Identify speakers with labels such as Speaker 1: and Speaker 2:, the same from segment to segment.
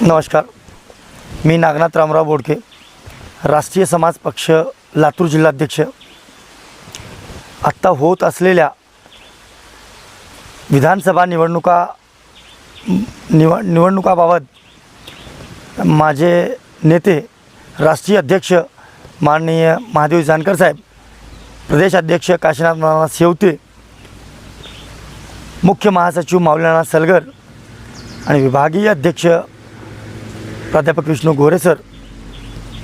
Speaker 1: नमस्कार. मी नागनाथ रामराव बोडके राष्ट्रीय समाज पक्ष लातूर जिल्हाध्यक्ष. आत्ता होत असलेल्या विधानसभा निवडणुका निव निवडणुकाबाबत माझे नेते राष्ट्रीय अध्यक्ष माननीय महादेव जानकर साहेब प्रदेश अध्यक्ष काशीनाथ नाना शेवते मुख्य महासचिव माऊलीनाथ सलगर आणि विभागीय अध्यक्ष प्राध्यापक विष्णू गोरे सर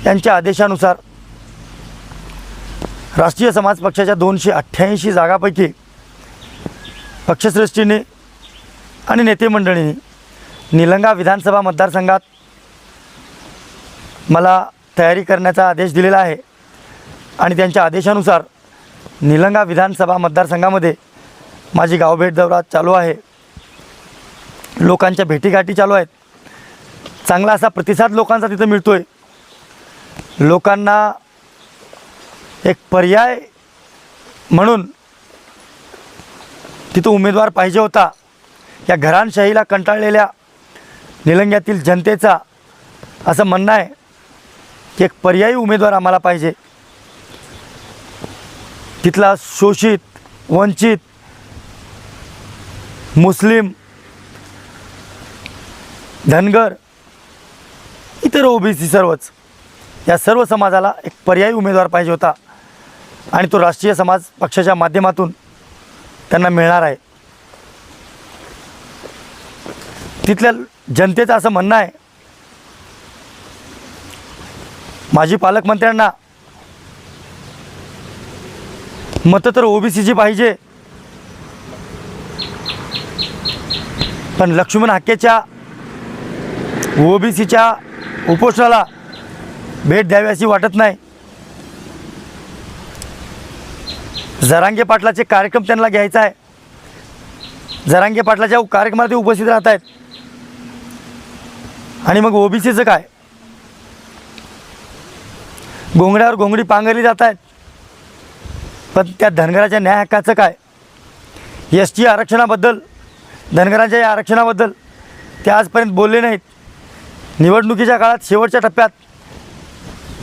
Speaker 1: यांच्या आदेशानुसार राष्ट्रीय समाज पक्षाच्या दोनशे अठ्ठ्याऐंशी जागापैकी पक्षश्रेष्ठीने आणि नेतेमंडळीने निलंगा विधानसभा मतदारसंघात मला तयारी करण्याचा आदेश दिलेला आहे आणि त्यांच्या आदेशानुसार निलंगा विधानसभा मतदारसंघामध्ये माझी गावभेट दौरा चालू आहे. लोकांच्या भेटीगाठी चालू आहेत. चांगला असा प्रतिसाद लोकांचा तिथं मिळतो आहे लोकांना एक पर्याय म्हणून तिथं उमेदवार पाहिजे होता. या घराणशाहीला कंटाळलेल्या निलंग्यातील जनतेचा असं म्हणणं आहे की एक पर्यायी उमेदवार आम्हाला पाहिजे. तिथला शोषित वंचित मुस्लिम धनगर इतर ओबीसी सर्वच. या सर्व समाजाला एक पर्यायी उमेदवार पाहिजे होता. आणि तो राष्ट्रीय समाज पक्षाच्या माध्यमातून त्यांना मिळणार आहे. तिथल्या जनतेचं असं म्हणणं आहे. माजी पालकमंत्र्यांना मतं तर ओबीसीची पाहिजे. पण लक्ष्मण हाकेच्या ओबीसीच्या उपोषणाला भेट द्यावी अशी वाटत नाही. जरांगे पाटलाचे कार्यक्रम त्यांना घ्यायचा आहे. जरांगे पाटलाच्या कार्यक्रमाला ते उपस्थित राहत आहेत. आणि मग ओबीसीचं काय? घोंगड्यावर घोंगडी पांघरली जात आहेत. पण त्या धनगराच्या न्याय हक्काचं काय? एस टी आरक्षणाबद्दल धनगरांच्या या आरक्षणाबद्दल ते आजपर्यंत बोलले नाहीत. निवडणुकीच्या काळात शेवटच्या टप्प्यात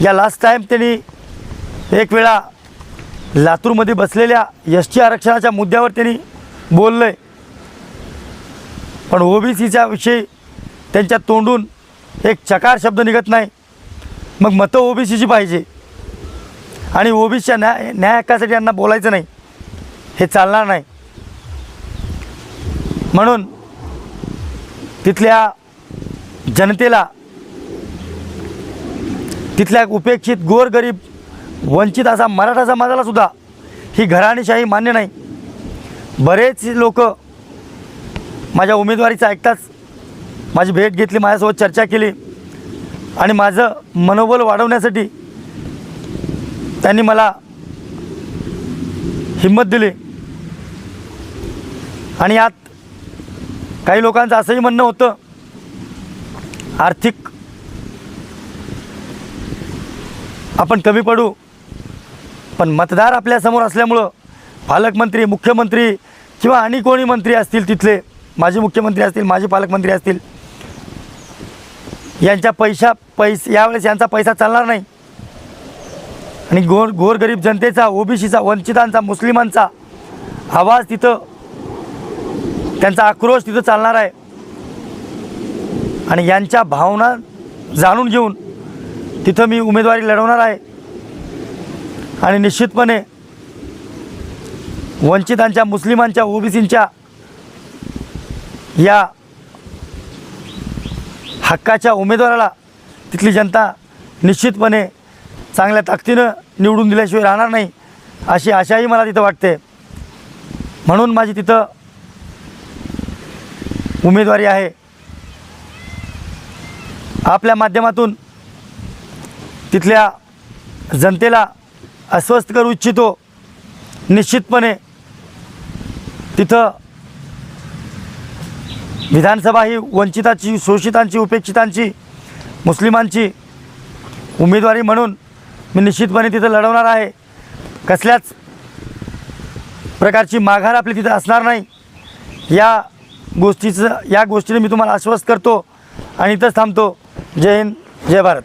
Speaker 1: या लास्ट टाईम त्यांनी एक वेळा लातूरमध्ये बसलेल्या एस टी आरक्षणाच्या मुद्द्यावर त्यांनी बोललं आहे पण ओबीसीच्या विषयी त्यांच्या तोंडून एक चकार शब्द निघत नाही. मग मतं ओबीसीची पाहिजे. आणि ओबीसीच्या न्याय न्याय हक्कासाठी यांना बोलायचं नाही. हे चालणार नाही. म्हणून तिथल्या जनतेला तिथल्या उपेक्षित गोरगरीब वंचित असा मराठा समाजाला सुद्धा ही घराणीशाही मान्य नाही. बरेच लोक माझ्या उमेदवारीचं ऐकताच माझी भेट घेतली माझ्यासोबत चर्चा केली आणि माझं मनोबल वाढवण्यासाठी त्यांनी मला हिंमत दिली. आणि यात काही लोकांचं असंही म्हणणं होतं आर्थिक आपण कमी पडू पण मतदार आपल्यासमोर असल्यामुळं पालकमंत्री मुख्यमंत्री किंवा आणि कोणी मंत्री असतील तिथले माजी मुख्यमंत्री असतील माजी पालकमंत्री असतील यांच्या पैशा पैस यावेळेस यांचा पैसा चालणार नाही. आणि गोर गोरगरीब जनतेचा ओबीसीचा वंचितांचा मुस्लिमांचा आवाज तिथं त्यांचा आक्रोश तिथं चालणार आहे. आणि यांच्या भावना जाणून घेऊन तिथं मी उमेदवारी लढवणार आहे. आणि निश्चितपणे वंचितांच्या मुस्लिमांच्या ओबीसींच्या या हक्काच्या उमेदवाराला तिथली जनता निश्चितपणे चांगल्या ताकदीनं निवडून दिल्याशिवाय राहणार नाही अशी आशाही मला तिथं वाटते. म्हणून माझी तिथं उमेदवारी आहे. आपल्या माध्यमातून तिथल्या जनतेला अस्वस्थ करू इच्छितो. निश्चितपणे तिथं विधानसभा ही वंचिताची शोषितांची उपेक्षितांची मुस्लिमांची उमेदवारी म्हणून मी निश्चितपणे तिथं लढवणार आहे. कसल्याच प्रकारची माघार आपली तिथं असणार नाही. या गोष्टीचं या गोष्टीने मी तुम्हाला आश्वस्त करतो आणि इथंच थांबतो. जय हिंद जय भारत.